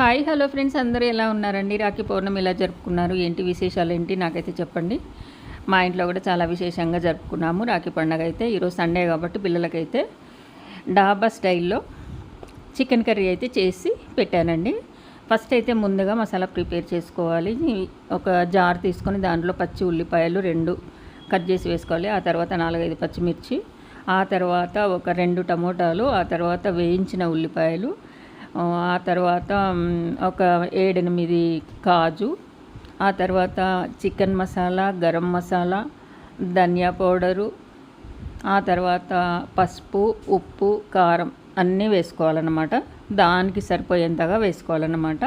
Hi hello friends. అందరూ ఎలా ఉన్నారండి? రాఖీ పౌర్ణమి ఎలా జరుపుకున్నారు? ఏంటి విశేషాలు ఏంటి? నాకైతే చెప్పండి. మా ఇంట్లో కూడా చాలా విశేషంగా జరుపుకున్నాము రాఖీ పండగ అయితే. ఈరోజు సండే కాబట్టి పిల్లలకైతే డాబా స్టైల్లో చికెన్ కర్రీ అయితే చేసి పెట్టానండి. ఫస్ట్ అయితే ముందుగా మసాలా ప్రిపేర్ చేసుకోవాలి. ఒక జార్ తీసుకొని దాంట్లో పచ్చి ఉల్లిపాయలు రెండు కట్ చేసి వేసుకోవాలి. ఆ తర్వాత నాలుగైదు పచ్చిమిర్చి ఆ తర్వాత ఒక రెండు టమోటాలు ఆ తర్వాత వేయించిన ఉల్లిపాయలు ఆ తర్వాత ఒక ఏడెనిమిది కాజు ఆ తర్వాత చికెన్ మసాలా గరం మసాలా ధనియా పౌడరు ఆ తర్వాత పసుపు ఉప్పు కారం అన్నీ వేసుకోవాలన్నమాట. దానికి సరిపోయేంతగా వేసుకోవాలన్నమాట.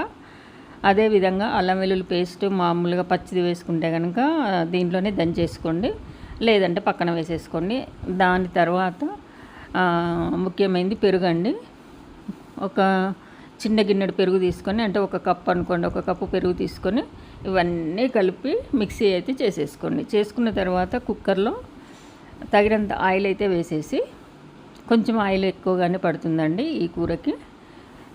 అదేవిధంగా అల్లం వెల్లుల్లి పేస్ట్ మామూలుగా పచ్చిది వేసుకుంటే కనుక దీంట్లోనే దంచేసుకోండి. లేదంటే పక్కన వేసేసుకోండి. దాని తర్వాత ముఖ్యమైనది పెరుగండి. ఒక చిన్న గిన్నెడు పెరుగు తీసుకొని అంటే ఒక కప్ అనుకోండి ఒక కప్పు పెరుగు తీసుకొని ఇవన్నీ కలిపి మిక్సీ అయితే చేసేసుకోండి. చేసుకున్న తర్వాత కుక్కర్లో తగినంత ఆయిల్ అయితే వేసేసి కొంచెం ఆయిల్ ఎక్కువగానే పడుతుందండి ఈ కూరకి.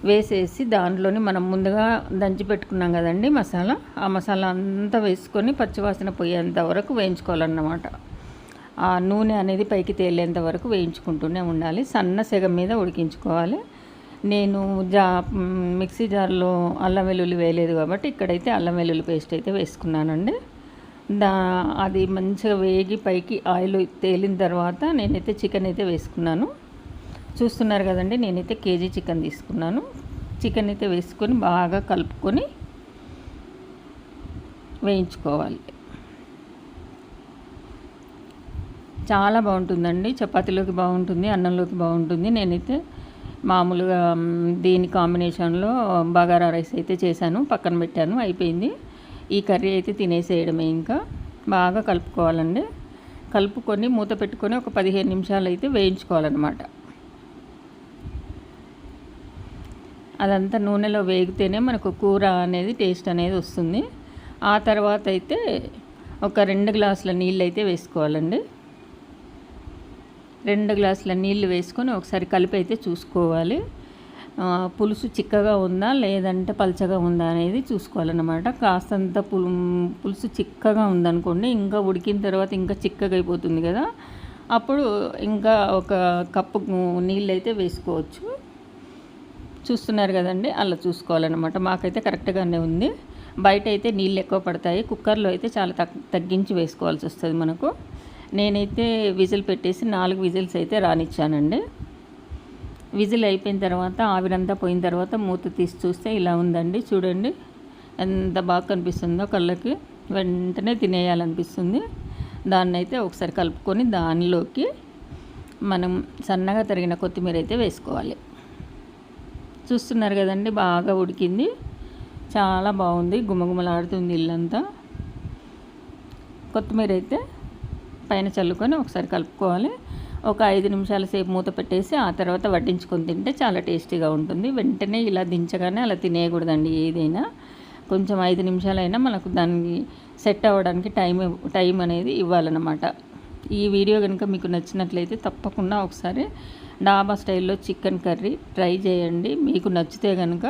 వేసేసి దాంట్లోని మనం ముందుగా దంచి పెట్టుకున్నాం కదండి మసాలా ఆ మసాలా అంతా వేసుకొని పచ్చివాసన పోయేంత వరకు వేయించుకోవాలన్నమాట. ఆ నూనె అనేది పైకి తేలేంత వరకు వేయించుకుంటూనే ఉండాలి. సన్న సెగ మీద ఉడికించుకోవాలి. నేను జా మిక్సీ జార్లో అల్లం వెల్లుల్లి వేయలేదు కాబట్టి ఇక్కడైతే అల్లం వెల్లుల్లి పేస్ట్ అయితే వేసుకున్నానండి. దా అది మంచిగా వేగి పైకి ఆయిల్ తేలిన తర్వాత నేనైతే చికెన్ అయితే వేసుకున్నాను. చూస్తున్నారు కదండి నేనైతే కేజీ చికెన్ తీసుకున్నాను. చికెన్ అయితే వేసుకొని బాగా కలుపుకొని వేయించుకోవాలి. చాలా బాగుంటుందండి. చపాతీలోకి బాగుంటుంది అన్నంలోకి బాగుంటుంది. నేనైతే మామూలుగా దీని కాంబినేషన్లో బగారా రైస్ అయితే చేశాను పక్కన పెట్టాను అయిపోయింది. ఈ కర్రీ అయితే తినేసేయడమే ఇంకా. బాగా కలుపుకోవాలండి. కలుపుకొని మూత పెట్టుకొని ఒక పదిహేను నిమిషాలు అయితే వేయించుకోవాలన్నమాట. అదంతా నూనెలో వేగితేనే మనకు కూర అనేది టేస్ట్ అనేది వస్తుంది. ఆ తర్వాత అయితే ఒక రెండు గ్లాసుల నీళ్ళు అయితే వేసుకోవాలండి. రెండు గ్లాసుల నీళ్ళు వేసుకొని ఒకసారి కలిపి అయితే చూసుకోవాలి. పులుసు చిక్కగా ఉందా లేదంటే పలచగా ఉందా అనేది చూసుకోవాలన్నమాట. కాస్తంత పులు పులుసు చిక్కగా ఉందనుకోండి ఇంకా ఉడికిన తర్వాత ఇంకా చిక్కగా అయిపోతుంది కదా. అప్పుడు ఇంకా ఒక కప్పు నీళ్ళు అయితే వేసుకోవచ్చు. చూస్తున్నారు కదండి అలా చూసుకోవాలన్నమాట. మాకైతే కరెక్ట్గానే ఉంది. బయట అయితే నీళ్ళు ఎక్కువ పడతాయి. కుక్కర్లో అయితే చాలా తగ్గించి వేసుకోవాల్సి వస్తుంది మనకు. నేనైతే విజిల్ పెట్టేసి నాలుగు విజిల్స్ అయితే రానిచ్చానండి. విజిల్ అయిపోయిన తర్వాత ఆవిరంతా పోయిన తర్వాత మూత తీసి చూస్తే ఇలా ఉందండి. చూడండి ఎంత బాగా కనిపిస్తుందో కళ్ళకి. వెంటనే తినేయాలనిపిస్తుంది. దాన్ని అయితే ఒకసారి కలుపుకొని దానిలోకి మనం సన్నగా తరిగిన కొత్తిమీర అయితే వేసుకోవాలి. చూస్తున్నారు కదండి బాగా ఉడికింది. చాలా బాగుంది గుమగుమలాడుతుంది ఇల్లంతా. కొత్తిమీర అయితే పైన చల్లుకొని ఒకసారి కలుపుకోవాలి. ఒక ఐదు నిమిషాల సేపు మూత పెట్టేసి ఆ తర్వాత వడ్డించుకొని తింటే చాలా టేస్టీగా ఉంటుంది. వెంటనే ఇలా దించగానే అలా తినేయకూడదండి ఏదైనా. కొంచెం ఐదు నిమిషాలైనా మనకు దానికి సెట్ అవ్వడానికి టైం టైం అనేది ఇవ్వాలన్నమాట. ఈ వీడియో కనుక మీకు నచ్చినట్లయితే తప్పకుండా ఒకసారి డాబా స్టైల్లో చికెన్ కర్రీ ట్రై చేయండి. మీకు నచ్చితే కనుక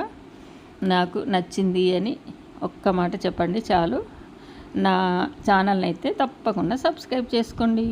నాకు నచ్చింది అని ఒక్క మాట చెప్పండి చాలు. నా ఛానల్ని అయితే తప్పకుండా సబ్స్క్రైబ్ చేసుకోండి.